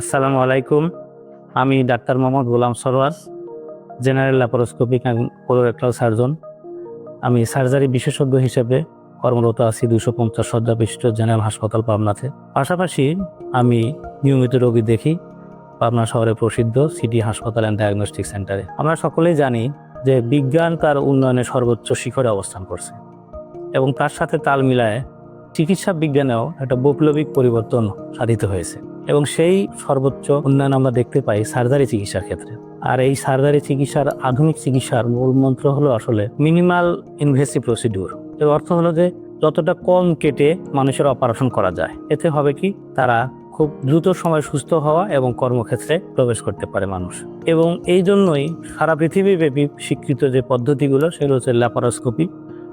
আসসালামু আলাইকুম। আমি doctor Mohammad Golam Sarwar, general laparoscopic colorectal surgeon আমি সার্জারি বিশেষজ্ঞ হিসেবে কর্মরত আছি দুশো পঞ্চাশ শয্যা বিশিষ্ট জেনারেল হাসপাতাল পাবনাতে। পাশাপাশি আমি নিয়মিত রোগী দেখি পাবনা শহরে প্রসিদ্ধ সিটি হাসপাতাল অ্যান্ড ডায়াগনস্টিক সেন্টারে আমরা সকলেই জানি যে বিজ্ঞান তার উন্নয়নে সর্বোচ্চ শিখরে অবস্থান করছে এবং তার সাথে তাল মিলায় চিকিৎসা বিজ্ঞানেও একটা বৈপ্লবিক পরিবর্তন সাধিত হয়েছে। এবং সেই সর্বোচ্চ উন্নয়ন আমরা দেখতে পাই সার্জারি চিকিৎসার ক্ষেত্রে। আর এই সার্জারি চিকিৎসার আধুনিক চিকিৎসার মূল মন্ত্র হলো আসলে মিনিমাল ইনভেসিভ প্রসিডিউর এর অর্থ হলো যে যতটা কম কেটে মানুষের অপারেশন করা যায়, এতে হবে কি তারা খুব দ্রুত সময় সুস্থ হওয়া এবং কর্মক্ষেত্রে প্রবেশ করতে পারে মানুষ। এবং এই জন্যই সারা পৃথিবীব্যাপী স্বীকৃত যে পদ্ধতিগুলো, সেগুলো হচ্ছে ল্যাপারোস্কোপি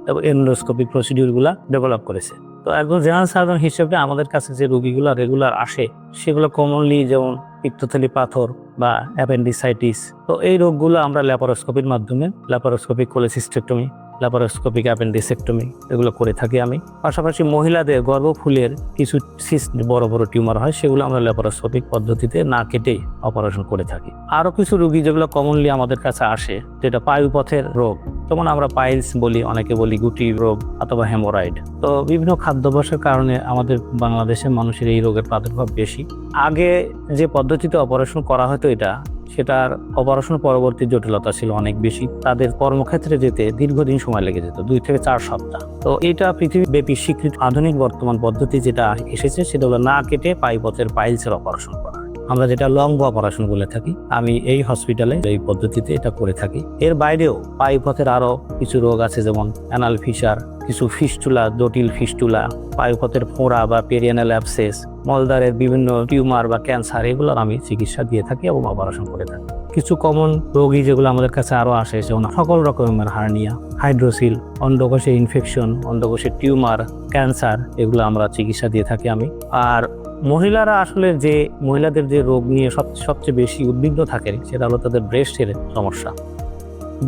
এবং এন্ডোস্কোপিক প্রসিডিউরগুলো ডেভেলপ করেছে। তো একজন জেনারেল সার্জন হিসেবে আমাদের কাছে যে রোগীগুলো রেগুলার আসে, সেগুলো কমনলি যেমন পিত্তথলি পাথর বা অ্যাপেন্ডিসাইটিস তো এই রোগগুলো আমরা ল্যাপারোস্কোপির মাধ্যমে ল্যাপারোস্কোপিক কোলেসিস্টেক্টমি ল্যাপারোস্কোপিক অ্যাপেন্ডিসেক্টমি এগুলো করে থাকি আমি। পাশাপাশি মহিলাদের গর্ভফুলের কিছু সিস্ট বড় বড় টিউমার হয়, সেগুলো আমরা ল্যাপারোস্কোপিক পদ্ধতিতে না কেটেই অপারেশন করে থাকি। আরও কিছু রোগী যেগুলো কমনলি আমাদের কাছে আসে, যেটা পায়ুপথের রোগ, যেমন আমরা পাইলস বলি, অনেকে বলি গুটি রোগ অথবা হেমোরাইড তো বিভিন্ন খাদ্যাভ্যাসের কারণে আমাদের বাংলাদেশের মানুষের এই রোগের প্রাদুর্ভাব বেশি। আগে যে পদ্ধতিতে অপারেশন করা হতো এটা সেটার অপারেশন পরবর্তী জটিলতা ছিল অনেক বেশি। তাদের কর্মক্ষেত্রে যেতে দীর্ঘদিন সময় লেগে যেত, দুই থেকে চার সপ্তাহ। তো এটা পৃথিবীব্যাপী স্বীকৃত আধুনিক বর্তমান পদ্ধতি যেটা এসেছে, সেটা হলো না কেটে পাইপথের পাইলসের অপারেশন করা। আমরা যেটা লং অপারেশন বলে থাকি, আমি এই হসপিটালে এই পদ্ধতিতে এটা করে থাকি। এর বাইরেও পাইপথের আরও কিছু রোগ আছে, যেমন অ্যানাল ফিসার কিছু ফিস্টুলা, জটিল ফিস্টুলা, পাইপথের ফোঁড়া বা পেরিয়ানাল অ্যাপসেস মলদারের বিভিন্ন টিউমার বা ক্যান্সার, এগুলোর আমি চিকিৎসা দিয়ে থাকি এবং অপারেশন করে থাকি। কিছু কমন রোগী যেগুলো আমাদের কাছে আরও আসে, যেমন সকল রকমের হার্নিয়া, হাইড্রোসিল অন্ডকোষের ইনফেকশন অন্ডকোষের টিউমার, ক্যান্সার, এগুলো আমরা চিকিৎসা দিয়ে থাকি আমি। আর মহিলারা আসলে যে মহিলাদের যে রোগ নিয়ে সব, সবচেয়ে বেশি উদ্বিগ্ন থাকে, সেটা হলো তাদের ব্রেস্টের সমস্যা।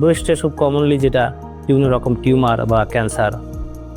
ব্রেস্টে খুব কমনলি যেটা বিভিন্ন রকম টিউমার বা ক্যান্সার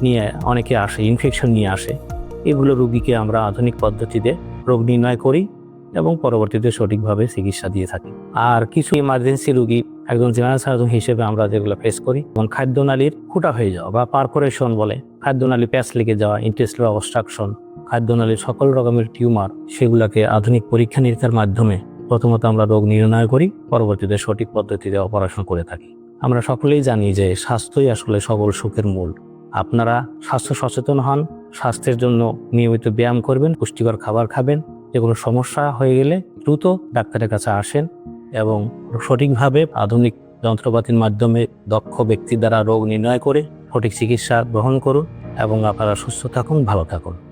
নিয়ে অনেকে আসে ইনফেকশন নিয়ে আসে। এগুলো রুগীকে আমরা আধুনিক পদ্ধতিতে রোগ নির্ণয় করি এবং পরবর্তীতে সঠিকভাবে চিকিৎসা দিয়ে থাকি। আর কিছু ইমার্জেন্সি রুগী একজন জেনারেল সার্জন হিসেবে আমরা যেগুলো ফেস করি, যেমন খাদ্যনালীর ফুটা হয়ে যাওয়া বা পারফোরেশন বলে, খাদ্যনালী প্যাচ লেগে যাওয়া ইন্টেস্টাল অবস্ট্রাকশন খাদ্যনালীর সকল রকমের টিউমার সেগুলোকে আধুনিক পরীক্ষা নিরীক্ষার মাধ্যমে প্রথমত আমরা রোগ নির্ণয় করি, পরবর্তীতে সঠিক পদ্ধতিতে অপারেশন করে থাকি। আমরা সকলেই জানি যে স্বাস্থ্যই আসলে সকল সুখের মূল। আপনারা স্বাস্থ্য সচেতন হন, স্বাস্থ্যের জন্য নিয়মিত ব্যায়াম করবেন, পুষ্টিকর খাবার খাবেন। যে কোনো সমস্যা হয়ে গেলে দ্রুত ডাক্তারের কাছে আসেন এবং সঠিকভাবে আধুনিক যন্ত্রপাতির মাধ্যমে দক্ষ ব্যক্তি দ্বারা রোগ নির্ণয় করে সঠিক চিকিৎসা গ্রহণ করুন এবং আপনারা সুস্থ থাকুন, ভালো থাকুন।